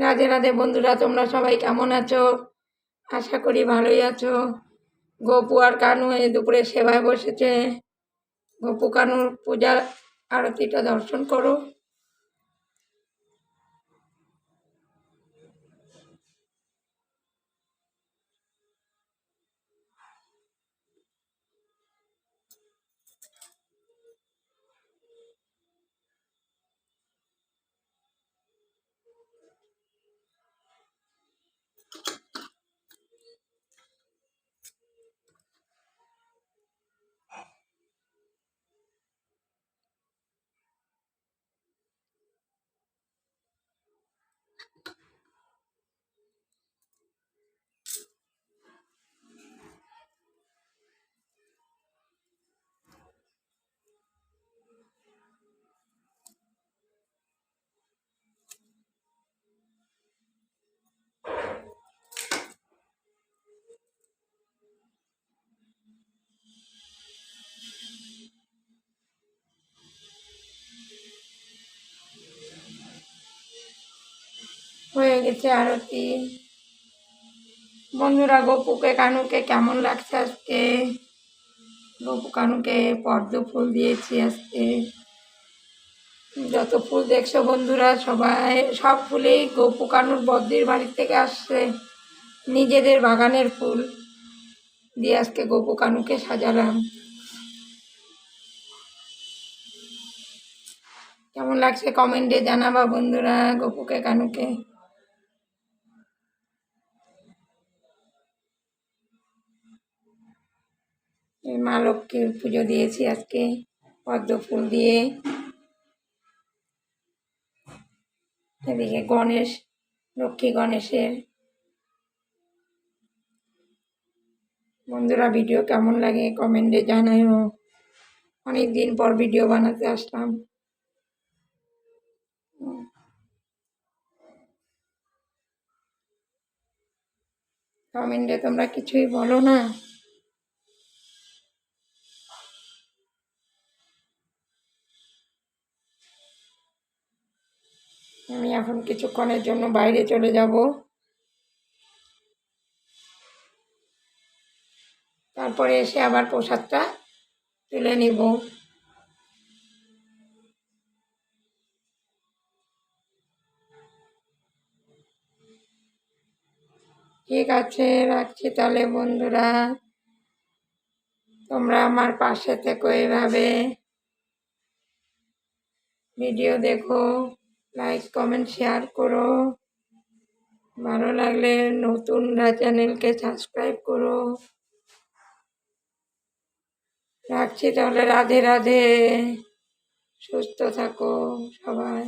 রাধে রাধে বন্ধুরা, তোমরা সবাই কেমন আছো? আশা করি ভালোই আছো। গোপু আর কানু এই দুপুরে সেবায় বসেছে। গোপু কানুর পূজার আরতিটা দর্শন করো। হয়ে গেছে আরতি বন্ধুরা, গপুকে, কানুকে কেমন লাগছে আজকে? গপু কানুকে পদ্ম ফুল দিয়েছি আজকে। যত ফুল দেখছ বন্ধুরা, সবাই, সব ফুলেই গপু কানুর বদ্রির বাড়ির থেকে আসছে। নিজেদের বাগানের ফুল দিয়ে আজকে গপু কানুকে সাজালাম। কেমন লাগছে কমেন্টে জানাবা বন্ধুরা গপুকে, কানুকে। মা লক্ষ্মীর পুজো দিয়েছি আজকে, পদ্ম ফুল দিয়ে। এদিকে গণেশ, লক্ষ্মী গণেশের। বন্ধুরা ভিডিও কেমন লাগে কমেন্টে জানাইও অনেক দিন পর ভিডিও বানাতে আসলাম। কমেন্টে তোমরা কিছুই বলো না। আমি এখন কিছুক্ষণের জন্য বাইরে চলে যাব। তারপরে এসে আবার প্রসাদটা তুলে নিব। ঠিক আছে, রাখছি তাহলে বন্ধুরা। তোমরা আমার পাশে থেকো এভাবে। ভিডিও দেখো। লাইক কমেন্ট শেয়ার করো ভালো লাগলে নতুনরা চ্যানেলকে সাবস্ক্রাইব করো রাখছি তাহলে রাধে রাধে সুস্থ থাকো সবাই